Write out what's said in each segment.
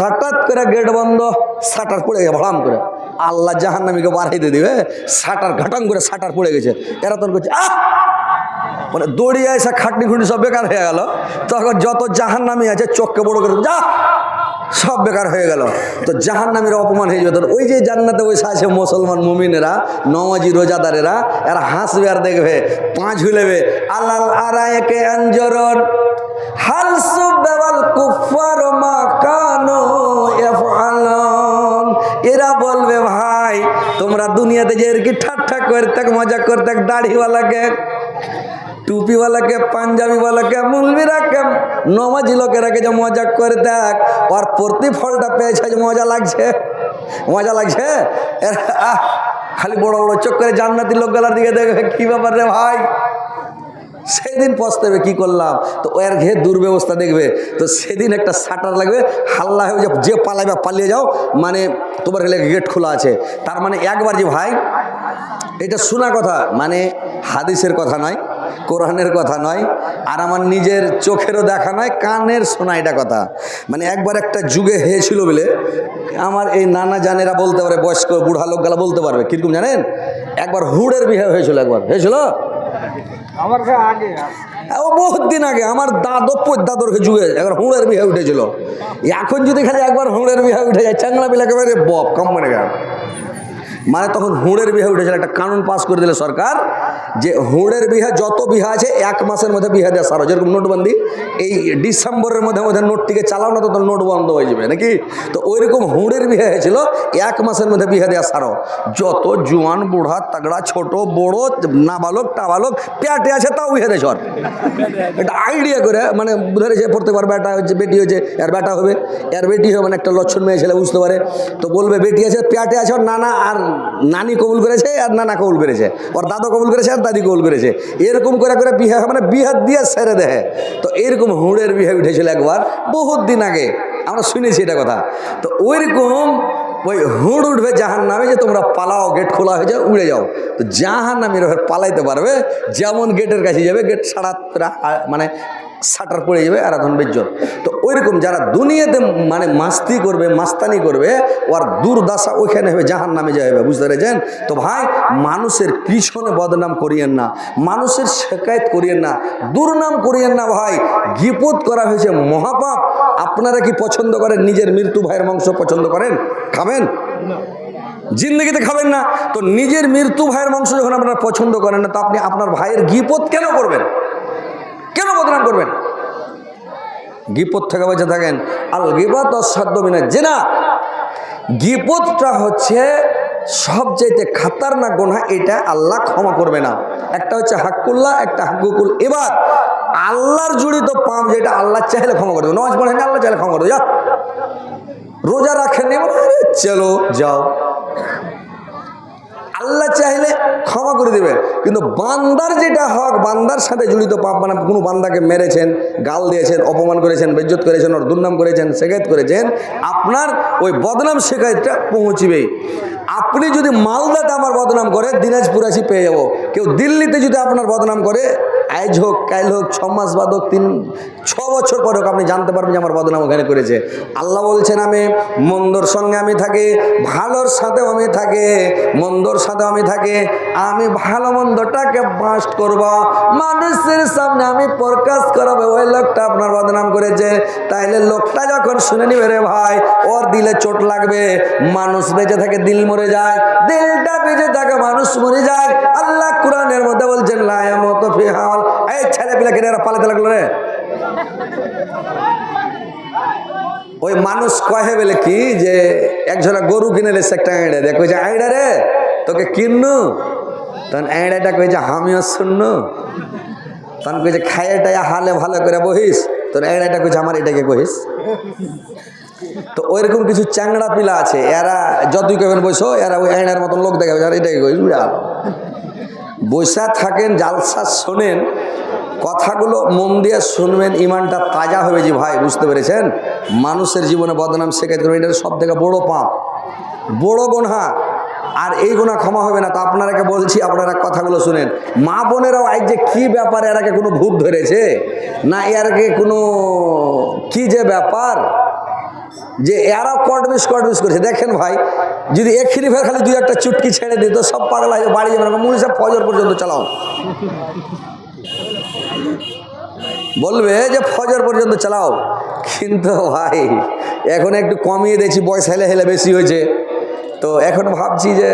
সাটাত করে গেট বন্ধ, সাটার পড়ে গেছে ভাড়াম করে। আল্লাহ জাহান্নামীকে বাড়াইতে দিবে, সাটার ঘাটাং করে সাটার পড়ে গেছে। এরা তখন করছে আহ! মানে দৌড়িয়ে এসে খাটনি খুঁটি সব বেকার হয়ে গেল। তখন যত জাহান জাহান্নামী আছে, চোখকে বড় করে, যা! সব বেকার হয়ে গেল। তো জাহান্নামীর অপমান হয়ে যেত। ওই যে জান্নাতে বসে আছে মুসলমান মুমিনেরা নমাজি রোজাদারেরা, এরা হাসবে আর দেখবে, পাঁচ হুলেবে আল্লাহ আরায়কে আঞ্জরন হাল সুবাল কুফার মা কানো এরা বলবে, ভাই, তোমরা দুনিয়াতে যে এর কি ঠাট্টা করতে মজা করতে দাড়িওয়ালাকে, টুপিওয়ালাকে, পাঞ্জাবিওয়ালাকে, মুলবিরাকে, নমাজি লোকেরাকে যে মজা করে দেখ ওর প্রতিফলটা পেয়েছে যে মজা লাগছে। মজা লাগছে? খালি বড় বড় চোখ করে জান্নাতি লোকগুলার দিকে দেখবে, কি ব্যাপার রে ভাই? সেদিন পস্তাবে কি করলাম? তো ওর ঘে দুর্ব্যবস্থা দেখবে। তো সেদিন একটা শাটার লাগবে, হাল্লা হয়ে যে- পালাবে পালিয়ে যাও মানে তোমার গেট খোলা আছে। তার মানে একবার যে ভাই, এটা শোনা কথা মানে হাদিসের কথা নয়, কোরআনের কথা নয়, আর আমার নিজের চোখেরও দেখা নয়, কানের শোনা এটা কথা। মানে একবার একটা যুগে হয়েছিল বলে, আমার এই নানা জানেরা বলতে পারে, বয়স্ক বুড়া লোকগুলা বলতে পারবে। কীরকম জানেন? একবার হুড়ের বিয়ে হয়েছিল একবার। হয়েছিল? আগে ও বহুত দিন আগে, আমার দাদর দাদর যুগে একবার হুঁড়ের বিহা উঠেছিল। এখন যদি খালি একবার হুঁড়ের বিহা উঠে যায় চাংলা বিলাকে একেবারে বপ, কম মানে গেল মানে তখন হুঁড়ের বিহা উঠেছিল, একটা কানুন পাস করে দিল সরকার যে হুঁড়ের বিহা, যত বিহা আছে, এক মাসের মধ্যে বিহা দেওয়া সারো। যেরকম নোটবন্দি, এই ডিসেম্বরের মধ্যে মধ্যে নোটটিকে চালাও, না তো নোট বন্ধ হয়ে যাবে, নাকি? তো ওইরকম হুঁড়ের বিহা হয়েছিল, এক মাসের মধ্যে বিহা দেওয়া সারো। যত জুয়ান, বুড়া, তাগড়া, ছোট, বড়, নাবালক, টাবালক, প্যাটে আছে, তাও বিয়ে দেয় সর। এটা আইডিয়া করে মানে ধরেছে প্রত্যেকবার বেটা হচ্ছে বেটি হয়েছে এর বেটা হবে, এর বেটি হবে মানে একটা লক্ষণ মেয়ে ছেলে বুঝতে পারে। তো বলবে, বেটি আছে, প্যাটে আছে নানা আর নানি কবুল করেছে আর নানা কবুল করেছে। ওর দাদা কবুল করেছে আর দাদি কবুল করেছে। এরকম করে করে বিয়ে হয়, মানে বিহার দিয়ে সেরে দেয়। তো এরকম হুঁড়ের বিয়ে উঠেছিল একবার বহুত দিন আগে। আমরা শুনেছি এটা কথা। তো ওইরকম ওই হুঁড় উঠবে জাহান নামে যে তোমরা পালাও গেট খোলা হয়ে যাও উড়ে যাও। তো জাহান এবার পালাইতে পারবে যেমন গেটের কাছে যাবে গেট সাড়া মানে শাটার পড়ে যাবে আর এখন বেজ্জত তো ওইরকম যারা দুনিয়াতে মানে মাস্তি করবে, মাস্তানি করবে, ওর দুর্দশা ওইখানে হবে জাহান নামে যাবে, বুঝতে পেরেছেন? তো ভাই, মানুষের পিছনে বদনাম করিয়েন না, মানুষের শেকায়ত করিয়েন না, দুর্নাম করিয়েন না ভাই। গিপত করা হয়েছে মহাপাপ। আপনারা কি পছন্দ করেন নিজের মৃত্যু ভাইয়ের মাংস পছন্দ করেন? খাবেন? জিন্দগিতে খাবেন না। তো নিজের মৃত্যু ভাইয়ের মাংস যখন আপনারা পছন্দ করেন না, তো আপনি আপনার ভাইয়ের গিপত কেন করবেন? কেন বদনাম করবেন? গিপত থেকে বেঁচে থাকেন। আল গিপত অসাধ্য মিনা জেনা। গিপতটা হচ্ছে সবচাইতে খাতারনাক গোনা এটা আল্লাহ ক্ষমা করবে না। একটা হচ্ছে হাক্কুল্লাহ, একটা হাক্কুকুল এবার আল্লাহর জড়িত পাপ যেটা আল্লাহ চাইলে ক্ষমা করে দেবে। নমাজ পড়েন আল্লাহ চাইলে ক্ষমা করে যা। রোজা রাখেন চলো, যাও। আল্লাহ চাইলে ক্ষমা করে দেবেন। কিন্তু বান্দার যেটা হক, বান্দার সাথে জড়িত পাপ মানে কোনো বান্দাকে মেরেছেন, গাল দিয়েছেন, অপমান করেছেন, বেজ্জত করেছেন, ওর দুর্নাম করেছেন শেখায়ত করেছেন, আপনার ওই বদনাম শেখায়তটা পৌঁছিবেই আপনি যদি মালদাতে আমার বদনাম করে, দিনাজপুর আসি পেয়ে যাব। কেউ দিল্লিতে যদি আপনার বদনাম করে আজ হোক, কাল হোক, ছ মাস বাদ হোক, তিন, ছ বছর পর হোক, আপনি জানতে পারবেন যে আমার বদনাম ওখানে করেছে। আল্লাহ বলছেন, আমি মন্দর সঙ্গে আমি থাকি, ভালোর সাথেও আমি থাকে, মন্দর সাথেও আমি থাকি। আমি ভালো মন্দটাকে বাস্ট করব। মানুষের সামনে আমি প্রকাশ করাবো। ওই লোকটা আপনার বদনাম করেছে। তাইলে লোকটা যখন শুনে নিবে রে ভাই, ওর দিলে চোট লাগবে। মানুষ বেঁচে থাকে, দিল মরে যায়। দিলটা বেঁচে থাকে, মানুষ মরে যায়। আল্লাহ কোরআনের মধ্যে বলছেন লায়ামত ফিহাল এই ছেলে পিলা কেন পালাতে লাগল রে। ওই মানুষ কহে বলে কি? যে একজনা গরু কিনে লেছে, একটা আইডা। দেখ কইছে আইডা রে, তোকে কিননু। তখন আইডাটা কইছে, আমিও শুননু তখন কইছে খাইয়েটাই হালে ভালো করে বহিস। তোর আইডাটা কইছে, আমার এটাকে কহিস তো ওইরকম কিছু চ্যাংড়া পিলা আছে, এরা যতই কেবেন বসো এরা ওই আইনার মতন লোক দেখাবে যারা এটাকে কহিস বিড়াল বৈশা থাকেন, জালসা শোনেন, কথাগুলো মন দিয়ে শুনবেন, ইমানটা তাজা হবে যে, ভাই, বুঝতে পেরেছেন? মানুষের জীবনে বদনাম শেখাতে এটা সব থেকে বড় পাপ। বড় গোনা আর এই গোনা ক্ষমা হবে না, তো আপনারাকে বলছি, আপনারা কথাগুলো শুনেন। মা বোনেরাও আজ যে কী ব্যাপার, এরাকে কোনো ভূত ধরেছে? না এরাকে কোনো, কি যে ব্যাপার? যে এরা কটবিস কটবিস করেছে। দেখেন ভাই, যদি এক্ষিনি ফের খালি দুই একটা চুটকি ছেড়ে দিত, সব পাগলা হয়ে বাড়ি যাবে মুড়ি সব ফজর পর্যন্ত চালাও। বলবে যে ফজর পর্যন্ত চালাও। কিন্তু ভাই, এখন একটু কমিয়ে দিয়েছি, বয়স হেলে হেলে বেশি হয়েছে। তো এখন ভাবছি যে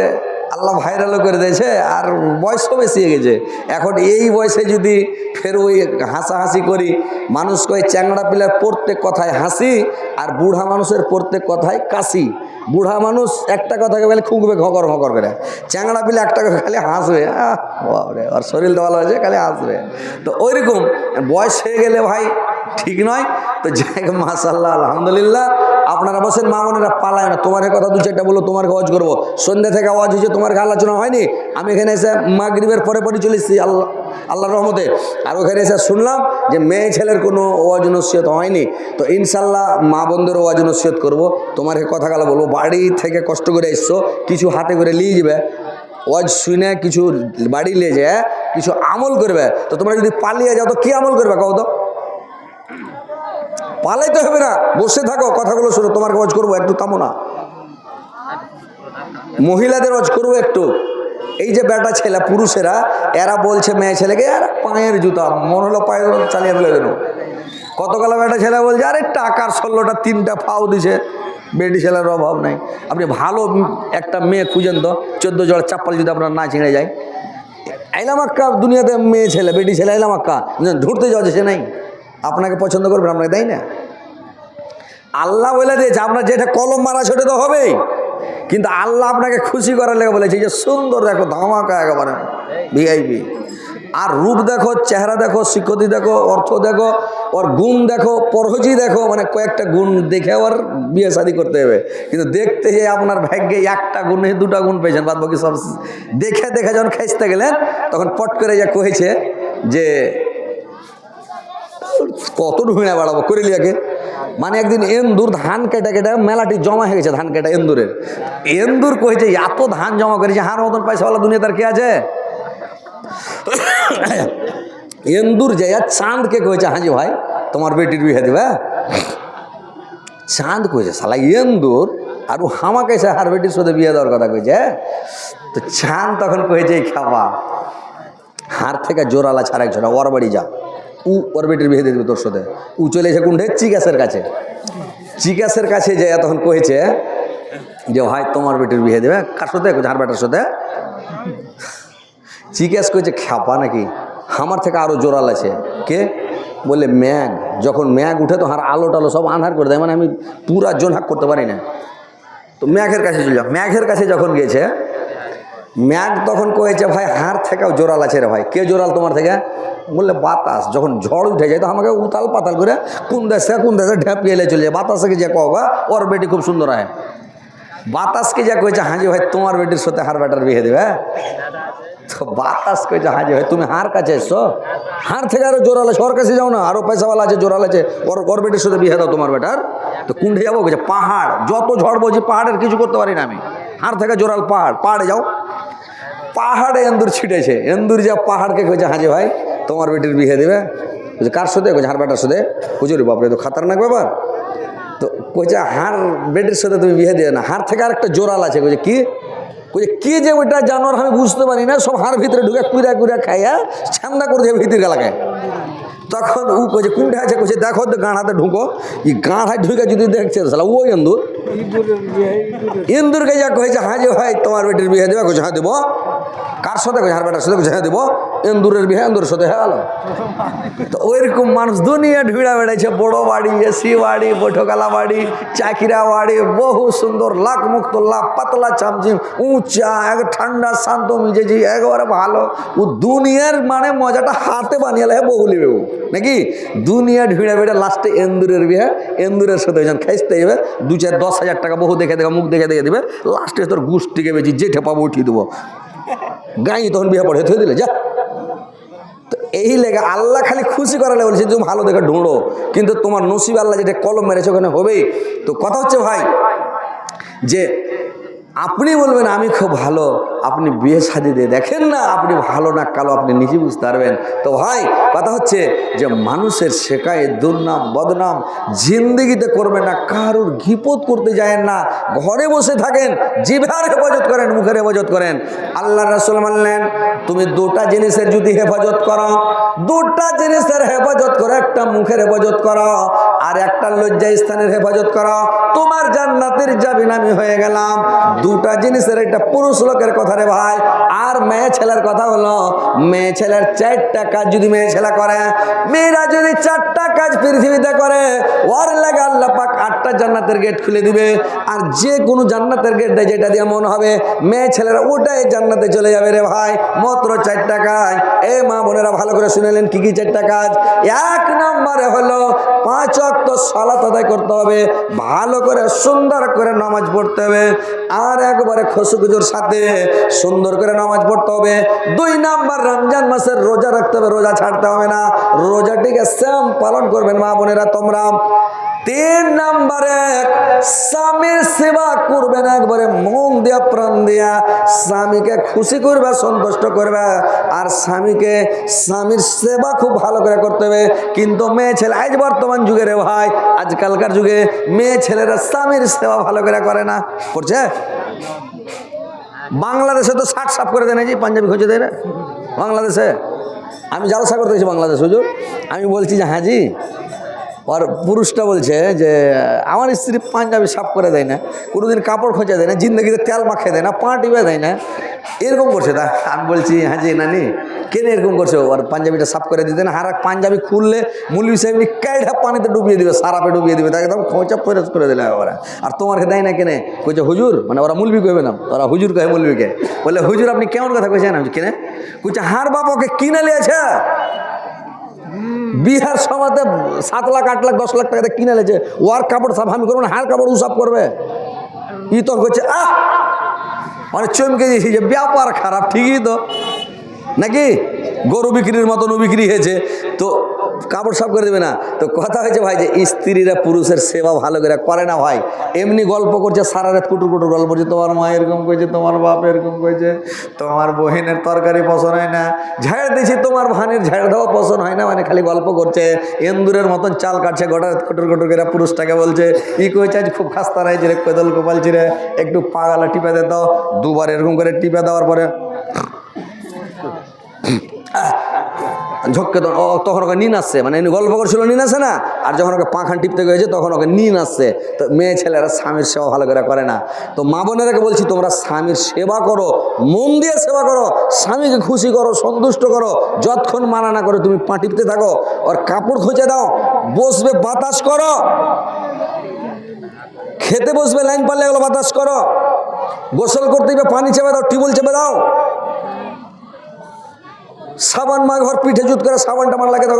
আল্লাহ ভাইরালও করে দিয়েছে আর বয়সও বেশি হয়ে গেছে। এখন এই বয়সে যদি ফের ওই হাসাহাসি করি, মানুষ কয় চ্যাংড়া পিলার প্রত্যেক কথায় হাসি আর বুড়া মানুষের প্রত্যেক কথায় কাশি। বুড়া মানুষ একটা কথাকে বলে খুঁকবে ঘকর ঘকর করে। চ্যাংড়া পিলে একটা কথা খালি হাসবে ওর শরীরটা ভালো আছে খালি হাসবে। তো ওইরকম, বয়স হয়ে গেলে ভাই ঠিক নয়? তো যাই হোক, মাশাল্লাহ আলহামদুলিল্লাহ। আপনারা বসেন মা বোনেরা পালায় না। তোমার কথা দু চারটা বলো তোমার আওয়াজ করব। সন্ধ্যা থেকে আওয়াজ হয়েছে তোমার আলোচনা হয়নি? আমি এখানে এসে মাগরিবের পরে পরে চলে এসেছি আল্লাহ আল্লাহর রহমতে। আর ওখানে এসে শুনলাম যে মেয়ে ছেলের কোনো ওয়াজ নসিহত হয়নি। তো ইনশাল্লাহ মা বোনদের ওয়াজ নসিহত করব। তোমার কথাগুলো বলব বাড়ি থেকে কষ্ট করে এসছো কিছু হাতে করে নিয়ে যাবে। ওয়াজ শুনে কিছু বাড়ি নিয়ে যায় কিছু আমল করবে। তো তোমরা যদি পালিয়ে যাও তো কী আমল করবে কও তো? পালাইতে হবে না। বসে থাকো, কথাগুলো শোনো, তোমার ওয়াজ করব, একটু থামো না। মহিলাদের ওয়াজ করব একটু। এই যে বেটা ছেলে, পুরুষেরা, এরা বলছে মেয়ে ছেলেকে, আর পায়ের জুতা, মন হলো পায়ের চালিয়ে ফেলে দেবো। কতকাল বেটা ছেলে বলছে, আরে টাকার ষোলোটা তিনটা ফাও দিছে। বেটি ছেলের অভাব নাই। আপনি ভালো একটা মেয়ে খুঁজেন তো, চোদ্দ জোড়া চাপ্পাল যদি আপনার না ছিঁড়ে যায়। আইলাম আক্কা, দুনিয়াতে মেয়ে ছেলে, বেটি ছেলে আইলাম আক্কা। ঢুঁড়তে যাওয়া সে নাই। আপনাকে পছন্দ করবেন আপনাকে তাই না। আল্লাহ বলে দিয়েছে আপনার যেটা কলম মারা ছোট তো হবেই। কিন্তু আল্লাহ আপনাকে খুশি করার লেগে বলেছে যে সুন্দর দেখো, ধামাকা একেবারে ভিআইপি আর রূপ দেখো, চেহারা দেখো, শিক্ষতি দেখো, অর্থ দেখো, ওর গুণ দেখো, পরহজি দেখো মানে কয়েকটা গুণ দেখে ওর বিয়ে শাদি করতে হবে। কিন্তু দেখতে যে আপনার ভাগ্যে একটা গুণে দুটা গুণ পেয়েছেন বাদ বাকি সব দেখে দেখে যখন খেঁচতে গেলেন, তখন পট করে যা কহেছে যে কত ঢুঁড়ে বাড়াবো? করিলিয়াকে মানে একদিন এন্দুর ধান কেটে কেটে মেলাটি জমা হয়ে গেছে ধান কেটে এন্দুরের। এন্দুর কয়েছে এত ধান জমা করেছে, হার মতন পয়সাওয়ালা দুনিয়া তার কে আছে? এন্দুর যাইয়া চাঁদকে কয়েছে হাজি ভাই, তোমার বেটির বিয়ে দিবে? চাঁদ কয়েছে শালা এন্দুর, আর ও হামাকে এসে হার বেটির সাথে বিয়ে দেওয়ার কথা কয়েছে তো চাঁদ তখন কয়েছে খাওয়া হার থেকে জোরালা ছাড়া একজন ওর বাড়ি যা উ ওর বেটির বিয়ে দিয়ে দেবে তোর সাথে উ চলে এসে কুণ্ঠে চিকাসের কাছে। চিকাসের কাছে যে তখন কয়েছে যে, ভাই, তোমার বেটির বিয়ে দেবে? কার সাথে? ঝাড় বেটার সাথে? চিকাস কয়েছে খ্যাপা নাকি? আমার থেকে আরও জোরাল আছে। কে? বলে ম্যাগ। যখন ম্যাগ উঠে তো হার আলো টালো সব আন্ধার করে দেয়। মানে আমি পুরা জোনহাক করতে পারি না। তো ম্যাঘের কাছে চলে যাও। ম্যাঘের কাছে যখন গেছে ম্যাগ তখন কয়েছে, ভাই, হাড় থেকেও জোরাল আছে রে ভাই। কে জোরাল তোমার থেকে? বললে, বাতাস, যখন ঝড় উঠে যায়, তো আমাকে উতাল পাতাল করে কোন দেশে কোন দেশে ঢেপিয়ে এলে চলে যায়। বাতাসকে যে কবা ওর বেটি খুব সুন্দর হয় বাতাসকে যা কয়েছে, হাজি ভাই, তোমার বেটির সাথে হার বেটার বিয়ে দেবে তো বাতাস কয়েছে, হাজি ভাই, তুমি হার কাছে এসছো? হার থেকে আরও জোরাল আছে, ওর কাছে যাও না, আরও পয়সাওয়ালা আছে, জোরাল আছে, ওর ওর বেটির সাথে বিয়ে দাও তোমার বেটার তো কুণ্ঠে যাব বলছে পাহাড়, যত ঝড় বলছি পাহাড়ের কিছু করতে পারি না আমি। হার থেকে জোরাল পাহাড়, পাহাড়ে যাও। পাহাড়ে এন্দুর ছিটেছে। এন্দুর যা পাহাড়কে কইছে হাজি ভাই, তোমার বেটির বিহে দেবে। বলছে কার সাথে কইছে, হার বেটার সাথে বুঝলি বাপরে তো খাতারনাক ব্যাপার। তো কইছে, হার বেটির সাথে তুমি বিহে দেবে না। হার থেকে আরেকটা জোরাল আছে, কইছে, কি? কইছে, কে যে ওইটা জানোয়ার আমি বুঝতে পারি না, সব হার ভিতরে ঢুকে কুড়া কুড়া খাইয়া ছান্দা করে দেবে ভিতির গালাকে। তখন ও কইছে কোনটা আছে? কইছে, দেখো তো গাঁড়াতে ঢুকো। এই গাঁড়ায় ঢুকে যদি দেখছে, তাহলে ও ইঁদুরের ইন্দুরকে যা কয়েছে হ্যাঁ যে ভাই, তোমার বেটির বিয়ে দেবে। কইছে হ্যাঁ দেবো। কার সাথে? কইছে হার বেটার সাথে। কইছে হ্যাঁ দেবো। ইন্দুরের বিয়ে, ইন্দুরের সাথে হ্যাঁ গেলো তো ওইরকম মানুষ দুনিয়া ঢুড়া বেড়াইছে, বড় বাড়ি এসি বাড়ি, বৈঠকালা বাড়ি চাকিরা বাড়ি, বহু সুন্দর, লাখ মুক্ত, লাখ পাতলা চামচিম, উঁচা, এক ঠান্ডা, শান্ত মিজেছি একেবারে ভালো। ও দুনিয়ার মানে মজাটা হাতে বানিয়ে লাগে বহু লিবে নাকি? দুনিয়া ভিড়া বেড়ে লাস্টে এন্দুরের বিয়ে, এন্দুরের সাথে যখন খাইতে যাবে দু চার দশ হাজার টাকা বহু দেখে দেখে মুখ দেখে দেখে দেবে লাস্টে তোর গুষ্টিকে বেশি যেঠে পাবো, উঠিয়ে দেবো। গাই তখন বিয়ে পড়ে থয়ে দিলে, যা। তো এই লেগে আল্লাহ খালি খুশি করালে বলছে, তুমি ভালো দেখে ঢুঁড়ো। কিন্তু তোমার নসিব আল্লাহ যেটা কলম মেরেছে, ওখানে হবেই। তো কথা হচ্ছে ভাই, যে আপনি বলবেন, আমি খুব ভালো। আপনি বিয়ে শাদি দিয়ে দেখেন না, আপনি ভালো না কালো, আপনি নিজে বুঝতে পারবেন। তো ভাই, কথা হচ্ছে যে মানুষের শেখায় দুর্নাম, বদনাম জিন্দিগিতে করবেন না, কারুর ঘিপত করতে যায় না। ঘরে বসে থাকেন, জিভার হেফাজত করেন, মুখের হেফাজত করেন। আল্লাহ রাসুল মানলেন, তুমি দুটা জিনিসের যদি হেফাজত করো, দুটা জিনিসের হেফাজত করো একটা মুখের হেফাজত করো। আর একটা লজ্জা স্থানের হেফাজত করো। তোমার জান্নাতের যাবি আমি হয়ে গেলাম। দুটা জিনিসের একটা পুরুষ লোকের কথা রে ভাই, আর মেয়ে ছেলের কথা হলো, মেয়ে ছেলের চারটা কাজ যদি মেয়ে ছেলে করে, মেয়েরা যদি চারটা কাজ পৃথিবীতে করে, ওর লাগে আল্লাহ পাক আটটা জান্নাতের গেট খুলে দিবে। আর যে কোনো জান্নাতের গেট দেয় যেটা দিয়ে মনে হবে, মেয়ে ছেলেরা ওটাই জান্নাতে চলে যাবে রে ভাই। মাত্র চারটা কাজ। এ মা বোনেরা ভালো করে শুনেলেন কি কি চারটা কাজ। এক নম্বরে হলো পাঁচ অক্ত সালাত আদায় করতে হবে, ভালো করে, সুন্দর করে নামাজ পড়তে হবে আর একবারে খসুকুজোর সাথে সুন্দর করে নামাজ পড়তে হবে। দুই নাম্বার, রমজান মাসের রোজা রাখতে হবে, রোজা ছাড়তে হবে না। রোজাটিকে সেম পালন করবেন মা বোনেরা তোমরা। তিন নাম্বারে স্বামীর সেবা করবেন একবারে মন দিয়া, প্রাণ দিয়া, স্বামীকে খুশি করবে, সন্তুষ্ট করবে। আর স্বামীকে, স্বামীর সেবা খুব ভালো করে করতে হবে। কিন্তু মেয়ে ছেলে, আজ বর্তমান যুগে রে ভাই, আজকালকার যুগে মেয়ে ছেলেরা স্বামীর সেবা ভালো করে করে না। করছে? বাংলাদেশে তো ষাট সাফ করে দেয় না জি পাঞ্জাবি খুঁজে দেয় বাংলাদেশে? আমি জালসা করতে গেছি বাংলাদেশ, হুজুর। আমি বলছি যে হ্যাঁ জি আর পুরুষটা বলছে যে, আমার স্ত্রী পাঞ্জাবি সাফ করে দেয় না, কোনোদিন কাপড় খোঁজা দেয় না, জিন্দগিতে তেল মাখিয়ে দেয় না পা টিপে দেয় না। এরকম করছে তা। আমি বলছি হ্যাঁ জি নানি, কেন এরকম করছে? আর পাঞ্জাবিটা সাফ করে দিতে না, আর এক পাঞ্জাবি খুললে মুলবি সাহেব কাইটা পানিতে ডুবিয়ে দিবে, সারাপে ডুবিয়ে দিবে, তাকে একদম খোঁচা ফেরত করে দিলে ওরা। আর তোমারকে দেয় না কেনে? কইছে, হুজুর মানে ওরা মুলবি কইবে না, ওরা হুজুর কহে মুলবিকে। বলে হুজুর, আপনি কেমন কথা কইছেন? আমি কেনে? কইছে, হার বাবাকে কিনে লিয়েছে বিহার সভাতে সাত লাখ, আট লাখ, দশ লাখ টাকাতে কিনে লেছে ওর কাপড় সাফ, আমি করব না, হার কাপড় উসাফ করবে। ই তো করছে, আহ! মানে চমকে দিয়েছি যে, ব্যাপার খারাপ, ঠিকই তো। নাকি? গরু বিক্রির মতন বিক্রি হয়েছে। তো কাপড় সাফ করে দেবে না। তো কথা হয়েছে ভাই যে স্ত্রীরা পুরুষের সেবা ভালো করে করে না ভাই। এমনি গল্প করছে, সারা রাত কুটুর কুটুর গল্প করছে, তোমার মা এরকম করেছে তোমার বাপ এরকম করেছে তোমার বহিনের তরকারি পছন্দ হয় না। ঝাড় দিয়েছি তোমার ভানের ঝাড় দেওয়া পছন্দ হয় না মানে খালি গল্প করছে। এন্দুরের মতন চাল কাটছে গোটা রাত কুটুর কুটুর করে পুরুষটাকে বলছে, ই কইছে আজ খুব খাস্তা রয়েছে রে, কোদল গোপালছি রে একটু পাগালা টিপে দে দুবার এরকম করে টিপে দেওয়ার পরে ঝক্কে তখন ওকে নিন আসছে। মানে গল্প করছিল, নিন আসে না? আর যখন ওকে পাখান টিপতে গেছে তখন ওকে নিন আসছে। তো মেয়ে ছেলেরা স্বামীর সেবা ভালো করে করে না। তো মা বোনেরাকে বলছি, তোমরা স্বামীর সেবা করো, মন দিয়ে সেবা করো, স্বামীকে খুশি করো, সন্তুষ্ট করো, যতক্ষণ মানা না করে তুমি পা টিপতে থাকো, ওর কাপড় খুঁজে দাও, বসবে, বাতাস করো। খেতে বসবে, লাইন পারলে এগুলো বাতাস করো। গোসল করতে পানি চেপে দাও, টিউবওয়েল চেপে দাও। সাবান মা ঘর পিঠে জুত করে সাবানটা মার লাগিয়ে দাও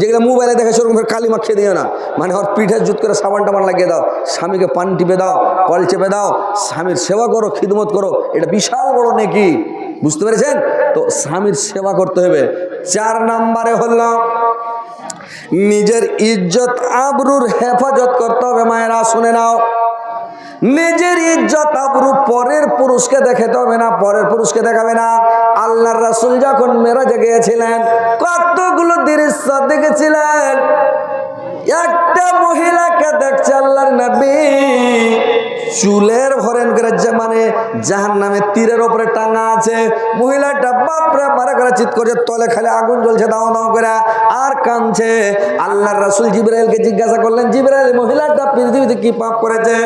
যেগুলো মোবাইলে দেখে সেরকম করে কালি মাখিয়ে দিও না। মানে ঘর পিঠে জুত করে সাবানটা মার লাগিয়ে দাও, স্বামীকে পান টিপে দাও, কল চেপে দাও, স্বামীর সেবা করো, খিদমত করো, এটা বিশাল বড় নেকি। বুঝতে পেরেছেন? তো স্বামীর সেবা করতে হবে। চার নাম্বারে হলো, নিজের ইজ্জত আবরুর হেফাজত করতে হবে, মায়েরা, শুনে নাও। নিজের ইজ্জত আবরু পরের পুরুষকে দেখাতে হবে না, পরের পুরুষকে দেখাবে না। আল্লাহর রাসুল যখন মেরাজে গিয়েছিলেন, কতগুলো দৃশ্য দেখেছিলেন। একটা মহিলাকে দেখছে আল্লাহর নবী। চুলের ভরেন করে যে মানে জাহান নামে তীরের ওপরে টাঙা আছে, মহিলাটা বাপরে মারা করে চিৎ করছে তলে খালি আগুন জ্বলছে, দাও দাও করে, আর কাঁদছে। আল্লাহর রাসুল জিব্রাইলকে জিজ্ঞাসা করলেন, জিব্রাইল, মহিলাটা পৃথিবীতে কি পাপ করেছে?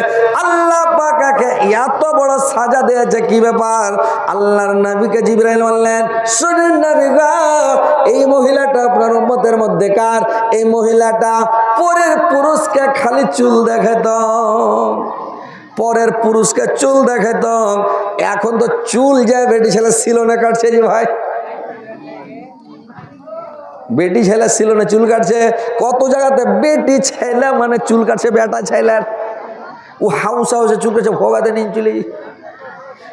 আল্লাহ পাকাকে এত বড় সাজা দিয়েছে, কি ব্যাপার? আল্লাহর নবীকে জিব্রাইল বললেন, শুনেন নবী এই মহিলাটা আপনার উম্মতের মধ্যে কার এই মহিলাটা পরের পুরুষকে খালি চুল দেখাতাম পরের পুরুষকে চুল দেখাইত। এখন তো চুল যায় বেটি ছেলে সিলনে কাটছে যে ভাই। বেটি ছেলে সিলনে চুল কাটছে। কত জায়গাতে বেটি ছেলে মানে চুল কাটছে, বেটা ছেলের। ও হাউস হাউসে চুল কাটছে, ভোগাতে নিয়ে চলে।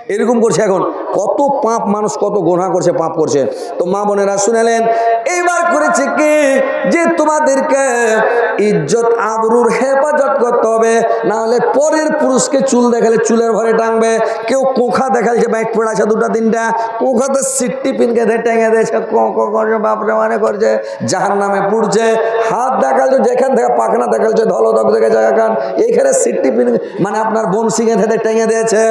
এরকম করছে এখন। কত পাপ মানুষ, কত গোনা করছে, পাপ করছে। তো মা বোনেরা শুনালেন, এইবার করেছে কি যে তোমাদেরকে ইজ্জত, আবরুর হেফাজত করতে হবে? না হলে পরের পুরুষকে চুল দেখালে চুলের ঘরে টাঙবে কেউ কোখা দেখালছে বাইক পড়াছে দুটা, তিনটা। কোখাতে সিটটি পিনকে দিয়ে টেঙে দিয়েছে করছে বাপরে মানে করছে যাহার নামে পুড়ছে। হাত দেখালছে যেখান থেকে পাখনা দেখালছে ধলদক দেখে জায়গা এইখানে সিটটি পিন মানে আপনার বংশী গেঁথে টেঙে দিয়েছে।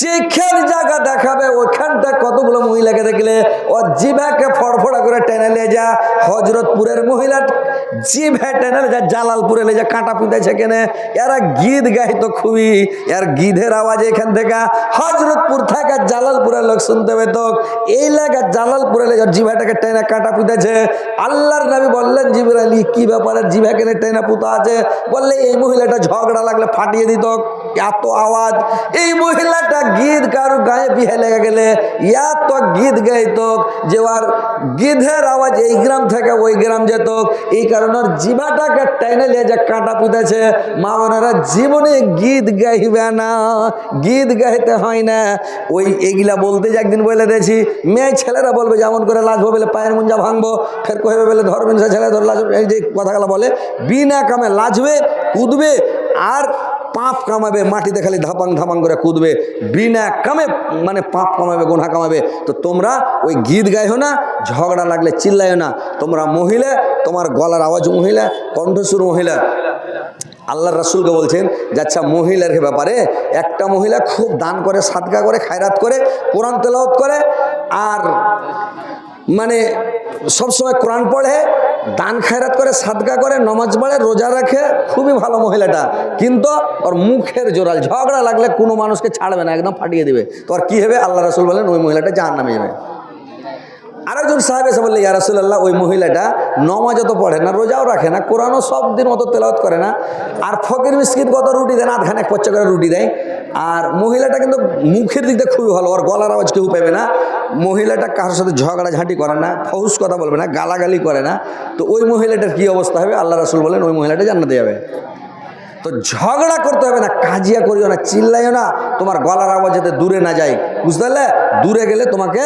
যেখান জায়গা দেখাবে ওইখানটা কতগুলো মহিলাকে দেখলে ও জিভাকে ফড়ফড়া করে টেনে নিয়ে যা। হজরতপুরের মহিলা জিভে টেনে নিয়ে যা, জালালপুরে নিয়ে যা, কাঁটা পিঁধেছে কেনে এরা গীত গাইতো খুবই, এর গীধের আওয়াজ এখান থেকে। হজরতপুর থেকে জালালপুরের লোক শুনতে পেত। এই লাগা জালালপুরে যা, জিভাটাকে টেনে কাঁটা পিঁধেছে আল্লাহর নবী বললেন জিবের আলী, কি ব্যাপারে জিভা কেনে টেনে পুঁতা আছে? বললে, এই মহিলাটা ঝগড়া লাগলে ফাটিয়ে দিত। এত আওয়াজ। এই মহিলাটা গীত কারও গায়ে বিহে লেগে গেলে এত গীত গাইত যে আর গীধের আওয়াজ এই গ্রাম থেকে ওই গ্রাম যেত এই কারণে ওর জিভাটাকে টেনে নিয়ে যে কাঁটা পুঁতেছে, মা বোনেরা জীবনে গীত গাইবে না, গীত গাইতে হয় না। ওই এগুলা বলতে যে একদিন বলে দিয়েছি, মেয়ে ছেলেরা বলবে যেমন করে লাজবো বলে পায়ের মুঞ্জা ভাঙবো, ফের কহবে বলে ধরবেন সে ছেলে ধর লাজবে, এই যে কথাগুলো বলে, বিনা কামে লাজবে, কুদবে, আর পাপ কামাবে, মাটিতে খালি ধাপাং ধাপাং করে কুদবে, বিনা কামে মানে পাপ কামাবে গোনা কামাবে। তো তোমরা ওই গীত গাইও না, ঝগড়া লাগলে চিল্লাইও না। তোমরা মহিলা, তোমার গলার আওয়াজ মহিলা কণ্ঠসুর মহিলা। আল্লাহ রাসুলকে বলছেন যে আচ্ছা মহিলার ব্যাপারে, একটা মহিলা খুব দান করে, সাদকা করে, খায়রাত করে, কোরআন তেলাওয়াত করে, আর মানে সবসময় কোরআন পড়ে দান খায়রাত করে, সাদগা করে, নমাজ পড়ে, রোজা রাখে, খুবই ভালো মহিলাটা। কিন্তু ওর মুখের জোরাল ঝগড়া লাগলে কোনো মানুষকে ছাড়বে না, একদম ফাটিয়ে দিবে। তো আর কী হবে? আল্লাহ রাসুল বলেন, ওই মহিলাটা জাহান নামে যাবে। আরেকজন সাহেব এসে বললে, ইয়া রাসুল্লাহ ওই মহিলাটা নমাজ অত পড়ে না, রোজাও রাখে না, কোরআনও সব দিন মতো তেলাওয়াত করে না, আর ফকির মিসকিন কত রুটি দেয় না আধখানে পচ্চা করে রুটি দেয়। আর মহিলাটা কিন্তু মুখের দিকটা খুবই ভালো, ওর গলার আওয়াজ কেউ পাবে না, মহিলাটা কারোর সাথে ঝগড়া ঝাঁটি করে না ফৌস কথা বলবে না, গালাগালি করে না, তো ওই মহিলাটার কী অবস্থা হবে? আল্লাহ রাসুল বলেন, ওই মহিলাটা জান্নাতে যাবে। তো ঝগড়া করতে হবে না, কাজিয়া করিও না, চিল্লাইও না, তোমার গলার আওয়াজ যাতে দূরে না যায়, বুঝতে পারলে? দূরে গেলে তোমাকে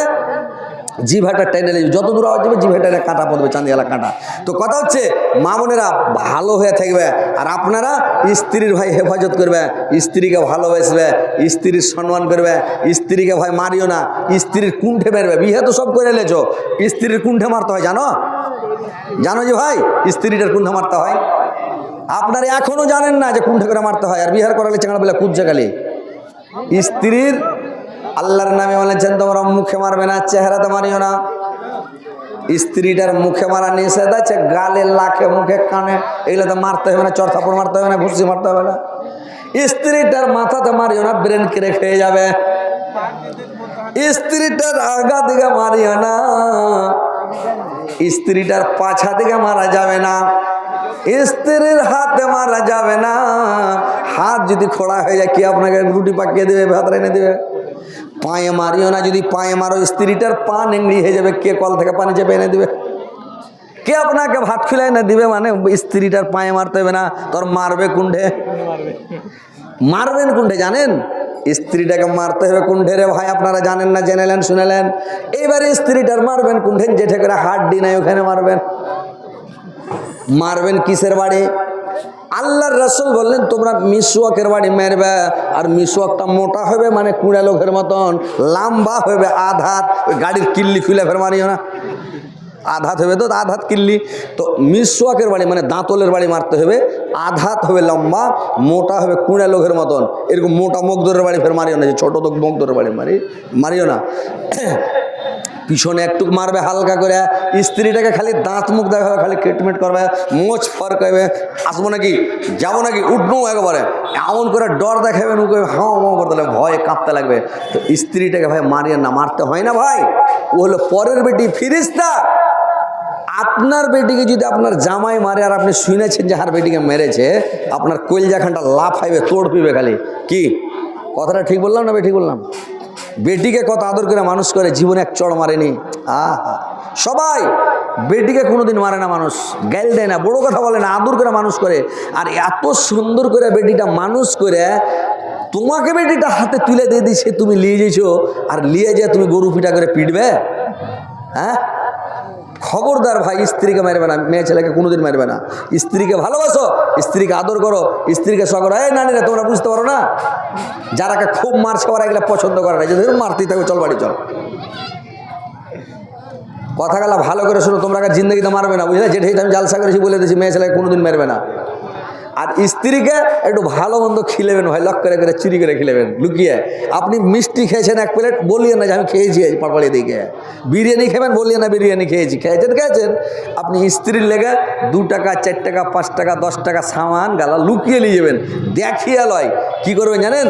জিভাটা টেনে নেবে যত দূর আওয়াজ যাবে জিভা টেনে কাটা পড়বে চাঁদিয়ালা কাটা। তো কথা হচ্ছে, মা বোনেরা ভালো হয়ে থাকবে আর আপনারা স্ত্রীর ভাই হেফাজত করবে, স্ত্রীকে ভালোবাসবে, স্ত্রীর সম্মান করবে, স্ত্রীকে ভাই মারিও না, স্ত্রীর কুণ্ঠে মেরবে বিয়ে তো সব করে লেছো স্ত্রীর কুণ্ঠে মারতে হয়, জানো? জানো যে ভাই, স্ত্রীটার কুণ্ঠে মারতে হয়? আপনারা এখনও জানেন না যে কুণ্ঠে করে মারতে হয়, আর বিহার করালে চাঙড়া বেলা কুদছে খালি স্ত্রীর আল্লাহর নামে বলেছেন তোমরা মুখে মারবে না চেহারাতে মারিও না। স্ত্রীটার মুখে মারা নিষেধ আছে, গালে, লাখে, মুখে, কানে, এগুলো তো মারতে হবে না চর থাপড় মারতে হবে না ঘুষি মারতে হবে না। স্ত্রীটার মাথাতে মারিও না, ব্রেন কেড়ে খেয়ে যাবে। স্ত্রীটার আগা দিকে মারিও না। স্ত্রীটার পাছা দিকে মারা যাবে না। স্ত্রীর হাতে মারা যাবে না। হাত যদি খোড়া হয়ে যায়, কি আপনাকে রুটি পাকিয়ে দেবে, ভাত এনে দেবে? পায়ে মারিও না, যদি পায়ে মারো, স্ত্রীটার পা নেংড়ি হয়ে যাবে, কে কল থেকে পানি চেপে এনে দেবে? কে আপনাকে ভাত খুলে এনে দিবে মানে? স্ত্রীটার পায়ে মারতে হবে না, তোর মারবে কুণ্ঠে মারবেন কুণ্ঠে জানেন? স্ত্রীটাকে মারতে হবে কুণ্ঠে রে ভাই, আপনারা জানেন না জেনেলেন শুনেলেন এইবারে স্ত্রীটার মারবেন কুণ্ঠে যেঠে করে হাড্ডি নাই, ওখানে মারবেন। মারবেন কিসের বাড়ি? আল্লাহর রসুল বললেন, তোমরা মিসওয়াকের বাড়ি মারবে, আর মিসওয়াকটা মোটা হবে মানে কুড়া লোকের মতন, লম্বা হবে আধাত গাড়ির কিল্লি খুলে ফের মারিও না। আধাত হবে তো আধাত কিল্লি। তো মিসওয়াকের বাড়ি মানে দাঁতলের বাড়ি মারতে হবে আধাত হবে লম্বা, মোটা হবে কুড়া লোকের মতন। এরকম মোটা মগদরের বাড়ি ফের মারিও না, যে ছোটো তো মগদরের বাড়ি মারি মারিও না। পিছনে একটু মারবে, হালকা করে। স্ত্রীটাকে খালি দাঁত মুখ দেখাবে খালি কেটমেট করবে, মোচ ফর করবে। আসব নাকি? যাব নাকি? উঠবো একবারে। এমন করে ডর দেখাবে নুকে হাও হাও করতে লাগবে ভয়ে কাঁপতে লাগবে। তো স্ত্রীটাকে ভাই মারিয়ে না, মারতে হয় না ভাই। ও হলো পরের বেটি, ফিরিস্তা। আপনার বেটিকে যদি আপনার জামাই মারে আর আপনি শুনেছেন যে হার বেটিকে মেরেছে, আপনার কলজাখানটা লাফ হাইবে তোড় পিবে খালি। কি? কথাটা ঠিক বললাম না বে ঠিক বললাম? বেটিকে কত আদর করে মানুষ করে, জীবনে এক চড় মারেনি। আহা। সবাই বেটিকে কোনোদিন মারে না মানুষ গাইল দেয় না, বড় কথা বলে না, আদর করে মানুষ করে। আর এত সুন্দর করে বেটিটা মানুষ করে, তোমাকে বেটিটা হাতে তুলে দিয়ে দিছে তুমি নিয়ে যেছো আর নিয়ে যেয়ে তুমি গরু পিঠা করে পিটবে? হ্যাঁ? খবরদার ভাই, স্ত্রীকে মারবে না, মেয়ে ছেলেকে কোনোদিন মারবে না। স্ত্রীকে ভালোবাসো, স্ত্রীকে আদর করো, স্ত্রীকে সকর এই নানিরা তোমরা বুঝতে পারো না? যারাকে খুব মারছে ওরা এগুলো পছন্দ করে না যে ধরুন মারতেই থাকো, চল বাড়ি, চল। কথাগুলো গেলা ভালো করে শোনো, তোমরা জিন্দগিতে মারবে না, বুঝলে? যেটাই আমি জালসা করেছি বলে দিয়েছি, মেয়ে ছেলেকে কোনোদিন মারবে না। আর স্ত্রীকে একটু ভালো মন্দ খিলেবেন ভাই, লক করে করে চুরি করে খিলেবেন, লুকিয়ে। আপনি মিষ্টি খেয়েছেন এক প্লেট, বলিয়ে না যে আমি খেয়েছি পাটপাড়ি দিকে। বিরিয়ানি খেবেন, বলিয়ে না বিরিয়ানি খেয়েছি, খেয়েছেন খেয়েছেন। আপনি স্ত্রীর লেগে দু টাকা, চার টাকা, পাঁচ টাকা, দশ টাকা সামান, গালা লুকিয়ে নিয়ে যাবেন। দেখিয়ে লয়, কী করবেন জানেন?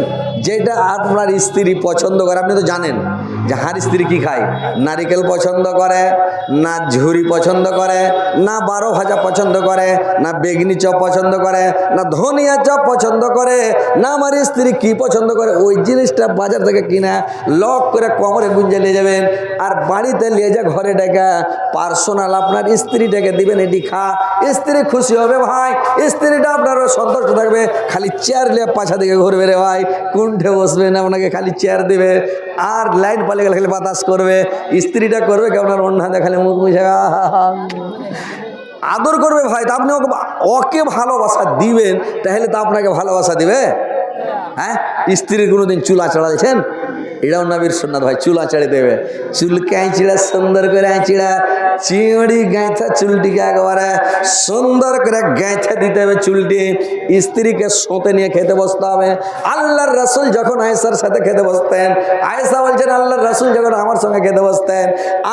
যেটা আপনার স্ত্রী পছন্দ করে, আপনি তো জানেন যে হার স্ত্রী কী খায়। নারিকেল পছন্দ করে, না ঝুরি পছন্দ করে, না বারো ভাজা পছন্দ করে, না বেগনি চপ পছন্দ করে, না ধনিয়া চপ পছন্দ করে, না আমার স্ত্রী কি পছন্দ করে, ওই জিনিসটা বাজার থেকে কিনা লক করে কোমরে গুঞ্জে নিয়ে যাবেন আর বাড়িতে নিয়ে যা ঘরে ডেকে, পার্সোনাল আপনার স্ত্রীটাকে দিবেন, এটি খা। স্ত্রী খুশি হবে ভাই, স্ত্রীটা আপনার সন্তুষ্ট থাকবে, খালি চেয়ার নিয়ে পাছা দিকে ঘুরবে রে ভাই কুণ্ঠে বসবেন আপনাকে খালি চেয়ার দেবে। আর লাইট পালে গেলে খালি বাতাস করবে। স্ত্রীটা করবে কেমন আর অন্য দেখালে খালি মুখ মুছে আদর করবে ভাই, তা আপনি ওকে ওকে ভালোবাসা দিবেন, তাহলে তো আপনাকে ভালোবাসা দিবে। হ্যাঁ? স্ত্রীর কোনোদিন চুলা চড়া দিয়েছেন এটাও নবীর সুন্নাত ভাই, চুলা চড়ে দেবে। চুলকে আঁচিড়া সুন্দর করে আঁচিড়া, চিড়ি গাঁথা চুলটিকে একবারে সুন্দর করে গাঁথা দিতে হবে চুলটি। স্ত্রীকে সোতে নিয়ে খেতে বসতে হবে। আল্লাহর রাসুল যখন আয়েসার সাথে খেতে বসতেন আয়েসা বলছেন, আল্লাহর রাসুল যখন আমার সঙ্গে খেতে বসতেন,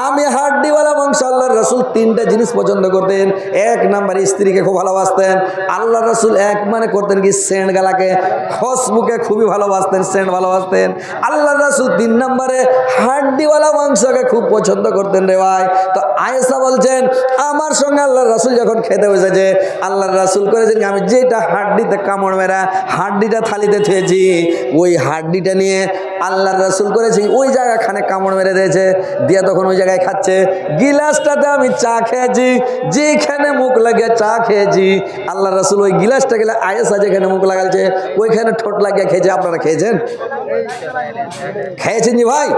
আমি হাড্ডিওয়ালা বংশ, আল্লাহর রাসুল তিনটা জিনিস পছন্দ করতেন। এক নাম্বার, স্ত্রীকে খুব ভালোবাসতেন। আল্লাহ রাসুল এক মানে করতেন কি, সেন্ট গালাকে, খসবুকে খুবই ভালোবাসতেন, সেন্ট ভালোবাসতেন। আল্লাহ রাসুল তিন নম্বরে হাড্ডিওয়ালা মাংসকে খুব পছন্দ করতেন রে ভাই। তো আয়েসা বলছেন, আমার সঙ্গে আল্লাহ রাসুল যখন খেতে বসেছে আল্লাহ রাসুল করেছেন আমি যেটা হাড্ডিতে কামড় মেরা, হাড্ডিটা থালিতে থুয়েছি, ওই হাড্ডিটা নিয়ে আল্লাহর রাসুল করেছি ওই জায়গা খানে কামড় মেরে দিয়েছে, দিয়ে তখন ওই জায়গায় খাচ্ছে। গিলাসটাতে আমি চা খেয়েছি যেখানে মুখ লাগিয়ে চা খেয়েছি আল্লাহ রাসুল ওই গিলাসটা গেলে আয়েসা যেখানে মুখ লাগালছে, ওইখানে ঠোঁট লাগিয়ে খেয়েছে, আপনারা খেয়েছেন? খেয়েছেন যে ভাই?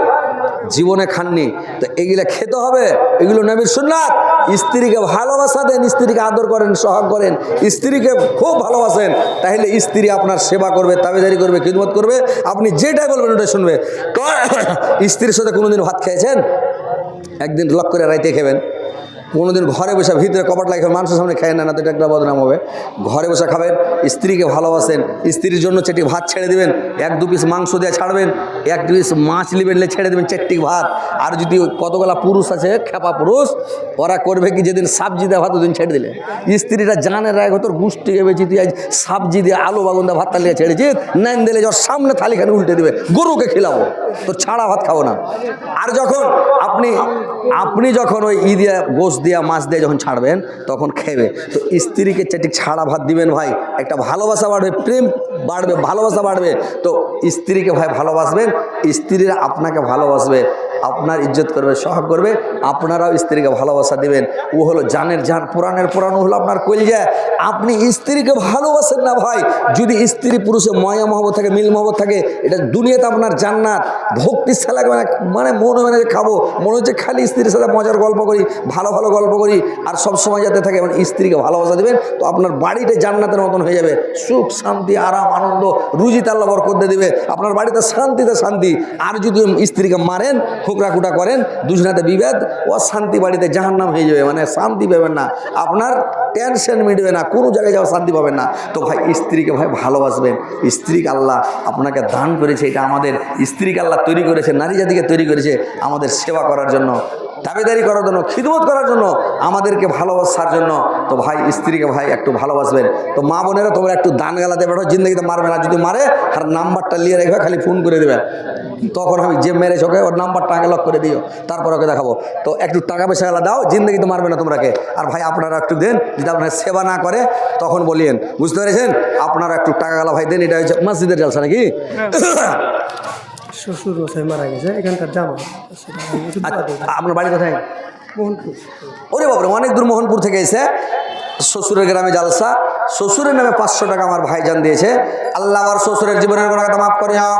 জীবনে খাননি। তো এগুলো খেতে হবে। এগুলো নবীর সুন্নাত। স্ত্রীকে ভালোবাসা দেন স্ত্রীকে আদর করেন, সহাগ করেন, স্ত্রীকে খুব ভালোবাসেন। তাহলে স্ত্রী আপনার সেবা করবে তাবেদারি করবে, খিদমত করবে। আপনি যেটাই বলবেন ওটা শুনবে। স্ত্রীর সাথে কোনোদিন ভাত খেয়েছেন? একদিন লক করে রাইতে খাবেন। কোনোদিন ঘরে বসে, ভিতরে কপাট লাগে মানুষের সামনে খায় না না, তো এটা একটা বদনাম হবে। ঘরে বসে খাবেন, স্ত্রীকে ভালোবাসেন, স্ত্রীর জন্য চেটি ভাত ছেড়ে দিবেন, এক দু পিস মাংস দিয়ে ছাড়বেন, এক দু পিস মাছ নিবেন ছেড়ে দেবেন চারটি ভাত। আর যদি কতগুলা পুরুষ আছে, খেপা পুরুষ, ওরা করবে কি যেদিন সাবজি দেওয়া ভাত, ওদিন ছেড়ে দিলে। স্ত্রীরা জানে রায় তোর গুষ্টি বেঁচে, তুই আজ সবজি দিয়ে আলু, বাগুন দিয়ে ভাত তালিয়ে ছেড়েছিস নাইন দিলে যখন সামনে থালিখানে উল্টে দিবে, গরুকে খিলাবো, তোর ছাড়া ভাত খাব না। আর যখন আপনি আপনি যখন ওই ই দিয়া গোস দিয়া মাছ দিয়ে যখন ছাড়বেন, তখন খেবে। তো স্ত্রীকে চেটি ছাড়া ভাত দিবেন ভাই, একটা ভালোবাসা বাড়বে, প্রেম বাড়বে, ভালোবাসা বাড়বে। তো স্ত্রীকে ভাই ভালোবাসবেন, স্ত্রীরা আপনাকে ভালোবাসবে। আপনার ইজ্জত করবে সহাগ করবে, আপনারাও স্ত্রীকে ভালোবাসা দিবেন। ও হলো জানের জান, পুরাণের পুরাণ হলো আপনার কইলজা আপনি স্ত্রীকে ভালোবাসেন না ভাই, যদি স্ত্রী পুরুষে ময়া মহব্বত থাকে, মিল মহব্বত থাকে, এটা দুনিয়াতে আপনার জান্নাত। ভক্তি লাগে মানে মানে মনে মানে যে খাব, মনে হচ্ছে খালি স্ত্রীর সাথে মজার গল্প করি, ভালো ভালো গল্প করি, আর সব সময় যাতে থাকে মানে স্ত্রীকে ভালোবাসা দেবেন, তো আপনার বাড়িতে জান্নাতের মতন হয়ে যাবে। সুখ, শান্তি, আরাম, আনন্দ, রুজি তাল্লা দিয়ে দেবে। আপনার বাড়িতে শান্তিতে শান্তি। আর যদি স্ত্রীকে মারেন খুকরা কুটা করেন, দুজনাতে বিভেদ ও শান্তি বাড়িতে জাহান্নাম হয়ে যাবে মানে শান্তি পাবেন না। আপনার টেনশন মিটবে না, কোনো জায়গায় যাওয়া শান্তি পাবেন না। তো ভাই, স্ত্রীকে ভাই ভালোবাসবেন। স্ত্রীকে আল্লাহ আপনাকে দান করেছে, এটা আমাদের স্ত্রীকে আল্লাহ তৈরি করেছে, নারী জাতিকে তৈরি করেছে আমাদের সেবা করার জন্য। দাবিদারি করার জন্য খিদমত করার জন্য আমাদেরকে ভালোবাসার জন্য। তো ভাই স্ত্রীকে ভাই একটু ভালোবাসবেন। তো মা বোনেরা তোমরা একটু দান গালাতে বেরো জিন্দগিতে মারবে না। যদি মারে আর নাম্বারটা নিয়ে রেখে খালি ফোন করে দেবে তখন আমি যে মেরেছ ওকে ওর নাম্বারটা আগে লক করে দিও। তারপর ওকে দেখাবো। তো একটু টাকা পয়সা গেলা দাও জিন্দগিতে মারবে না তোমরাকে। আর ভাই আপনারা একটু দেন যদি আপনার সেবা না করে তখন বলিয়েন। বুঝতে পেরেছেন? আপনারা একটু টাকা গেলা ভাই দেন এটা হচ্ছে মসজিদের জলসা নাকি? শ্বশুর মশাই মারা গেছে এখানকার জামা আচ্ছা, আপনার বাড়ি কোথায়? মোহনপুর। ওরে বাবরে অনেক দূর মোহনপুর থেকে এসে শ্বশুরের গ্রামে জালসা। শ্বশুরের নামে পাঁচশো টাকা আমার ভাইজান দিয়েছে। আল্লাহ আমার শ্বশুরের জীবনের কোনো কথা মাফ করিয়া